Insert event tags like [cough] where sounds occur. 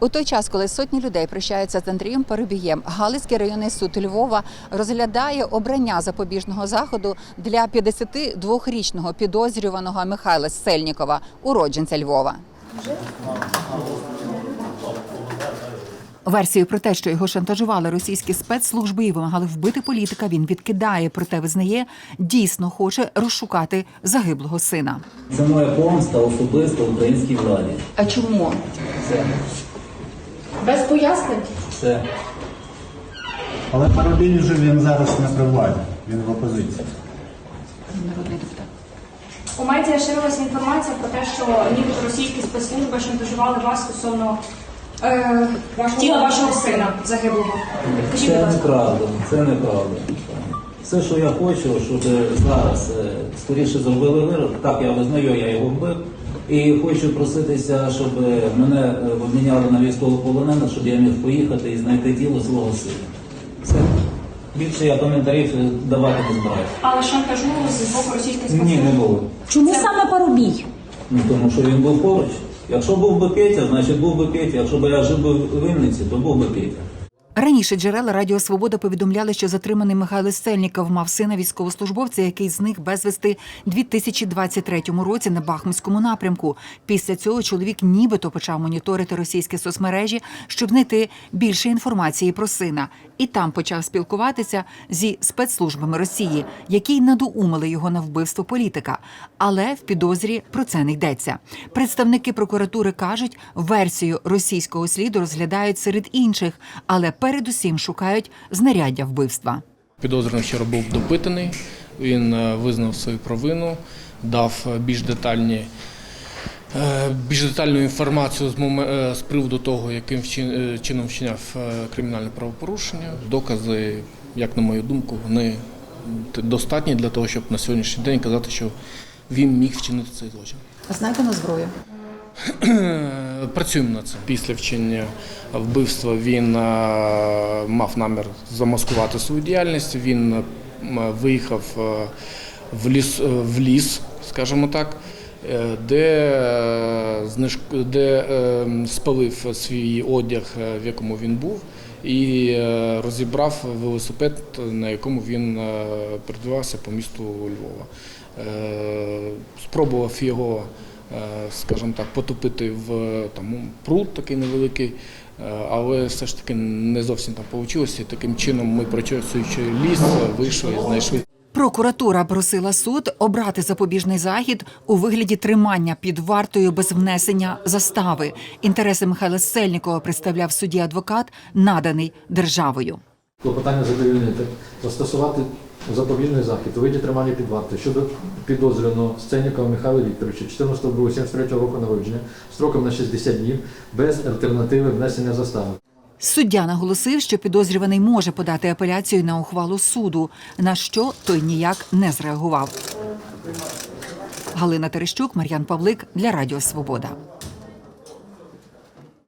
У той час, коли сотні людей прощаються з Андрієм Парубієм, Галицький районний суд Львова розглядає обрання запобіжного заходу для 52-річного підозрюваного Михайла Сельнікова, уродженця Львова. Версію про те, що його шантажували російські спецслужби і вимагали вбити політика, він відкидає, проте визнає, дійсно хоче розшукати загиблого сина. Це моя помста особисто українській владі. А чому? Це, Без пояснень? це. Але Парубій вже він зараз не при владі, він в опозиції. Народний депутат. У медіа ширилася інформація про те, що нібито російські спецслужби шантажували вас стосовно е, тіла вашого сина загиблого. Будь Це ласка. неправда, це неправда. Все, що я хочу, щоб зараз е, скоріше зробили вирок. Так, я визнаю, я його вбив. І хочу проситися, щоб мене е, обміняли на військовополонених, щоб я міг поїхати і знайти тіло свого сина. Все. Більше я коментарів е, давати не збираюся. Але шантажу з боку російських Ні, не було. Чому саме Парубій? Ну, тому що він був поруч. Якщо був би Петя, значить був би Петя. Якщо б я жив би в Винниці, то був би Петя. Раніше джерела Радіо Свобода повідомляли, що затриманий Михайло Сельніков мав сина військовослужбовця, який зник безвісти 2023 році на Бахмутському напрямку. Після цього чоловік нібито почав моніторити російські соцмережі, щоб знайти більше інформації про сина, і там почав спілкуватися зі спецслужбами Росії, які й надоумили його на вбивство політика. Але в підозрі про це не йдеться. Представники прокуратури кажуть, версію російського сліду розглядають серед інших, але передусім шукають знаряддя вбивства. Підозрюваний вчора був допитаний. Він е, визнав свою провину, дав е, більш детальні. е, Більш детальну інформацію з, е, з приводу того, яким чином вчиняв кримінальне правопорушення. Докази, як на мою думку, вони достатні для того, щоб на сьогоднішній день казати, що він міг вчинити цей злочин. На зброю? [clears throat] Працюємо над цим. Після вчення вбивства він е, мав намір замаскувати свою діяльність. Він е, виїхав е, в ліс, в ліс, скажімо так, де, е, де е, спалив свій одяг, е, в якому він був, і е, розібрав велосипед, на якому він е, по місту Львова. Е, Спробував його е, скажімо так, потопити в там, пруд такий невеликий, е, але все ж таки не зовсім там вийшло. Таким чином ми, прочесуючи ліс, вийшли і знайшли Прокуратура просила суд обрати запобіжний захід у вигляді тримання під вартою без внесення застави. Інтереси Михайла Сельнікова представляв судді адвокат, наданий державою. Клопотання задовільнити, застосувати запобіжний захід у виді тримання під вартою щодо підозрюваного Сценнікова Михайла Вікторовича 14.02.73 року народження строком на 60 днів без альтернативи внесення застави. Суддя наголосив, що підозрюваний може подати апеляцію на ухвалу суду, на що той ніяк не зреагував. Галина Терещук, Мар'ян Павлик для Радіо Свобода.